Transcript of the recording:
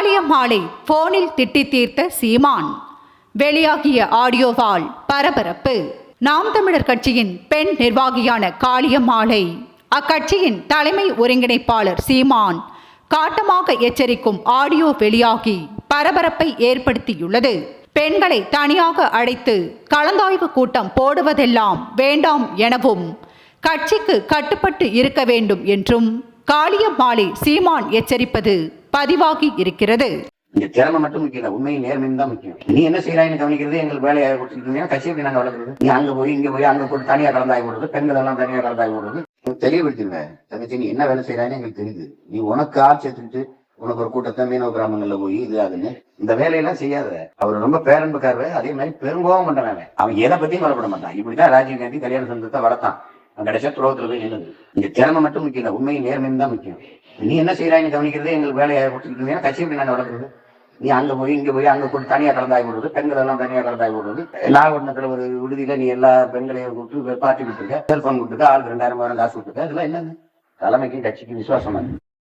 காளியம்மாளை போனில் திட்டி தீர்த்த சீமான். வெளியாகிய ஆடியோவால் பரபரப்பு. நாம் தமிழர் கட்சியின் பெண் நிர்வாகியான காளியம்மாளை அக்கட்சியின் தலைமை ஒருங்கிணைப்பாளர் சீமான் காட்டமாக எச்சரிக்கும் ஆடியோ வெளியாகி பரபரப்பை ஏற்படுத்தியுள்ளது. பெண்களை தனியாக அழைத்து கலந்தாய்வு கூட்டம் போடுவதெல்லாம் வேண்டாம் எனவும் கட்சிக்கு கட்டுப்பட்டு இருக்க வேண்டும் என்றும் காளியம்மாளை சீமான் எச்சரிப்பது பதிவாகி இருக்கிறது. இந்த திறமை மட்டும் முக்கியம் இல்ல உண்மையும் நேர்மையும் தான் முக்கியம். நீ என்ன செய்யறாங்க கவனிக்கிறது எங்களுக்கு வேலையை கொடுத்துருக்கீங்க. கட்சி எப்படி நாங்க வளர்க்குறது? நீ அங்க போய் இங்க போய் அங்க போய் தனியா கலந்தாய் போடுறது பெண்கள் எல்லாம் தனியா கலந்தாய் போடுறது. தெளிவுபடுத்திடுங்க தங்கச்சி நீ என்ன வேலை செய்யறான்னு எங்களுக்கு தெரியுது. நீ உனக்கு ஆள் சேர்த்துக்கிட்டு உனக்கு ஒரு கூட்டத்தை மீனவ கிராமங்கள்ல போய் இது அதுன்னு இந்த வேலையெல்லாம் செய்யாத. அவர் ரொம்ப பேரன்புக்காரரு அதே மாதிரி பெருங்கோவம் பண்றான் அவன். அவன் எதை பத்தியும் கவலைப்பட மாட்டான். இப்படிதான் ராஜீவ் காந்தி கல்யாண சந்தத்தை வளர்த்தான். கடைசியா துரோகத்துல போய் நின்னுது. இங்க திறமை மட்டும் முக்கியம் இல்லை உண்மையும் நேர்மையும் தான் முக்கியம். நீ என்ன செய்யறாயின்னு கவனிக்கிறது எங்களுக்கு வேலையை கொடுத்துட்டு கட்சி எப்படி நாங்க வளர்க்குறது. நீ அங்க போய் இங்க போய் அங்க கூட தனியா கலந்தாய் போடுறது பெண்கள் எல்லாம் தனியா கலந்தாய் போடுறது. நாகப்பட்டினத்துல ஒரு விடுதியில நீ எல்லா பெண்களையும் கூப்பிட்டு பார்ட்டி கொடுத்துருக்க செல்போன் கொடுத்துருக்க ஆளுக்கு ரெண்டாயிரம் ரூபாய் காசு கொடுத்துருக்க இதெல்லாம் என்னது? தலைமைக்கும் கட்சிக்கும் விசுவாசமா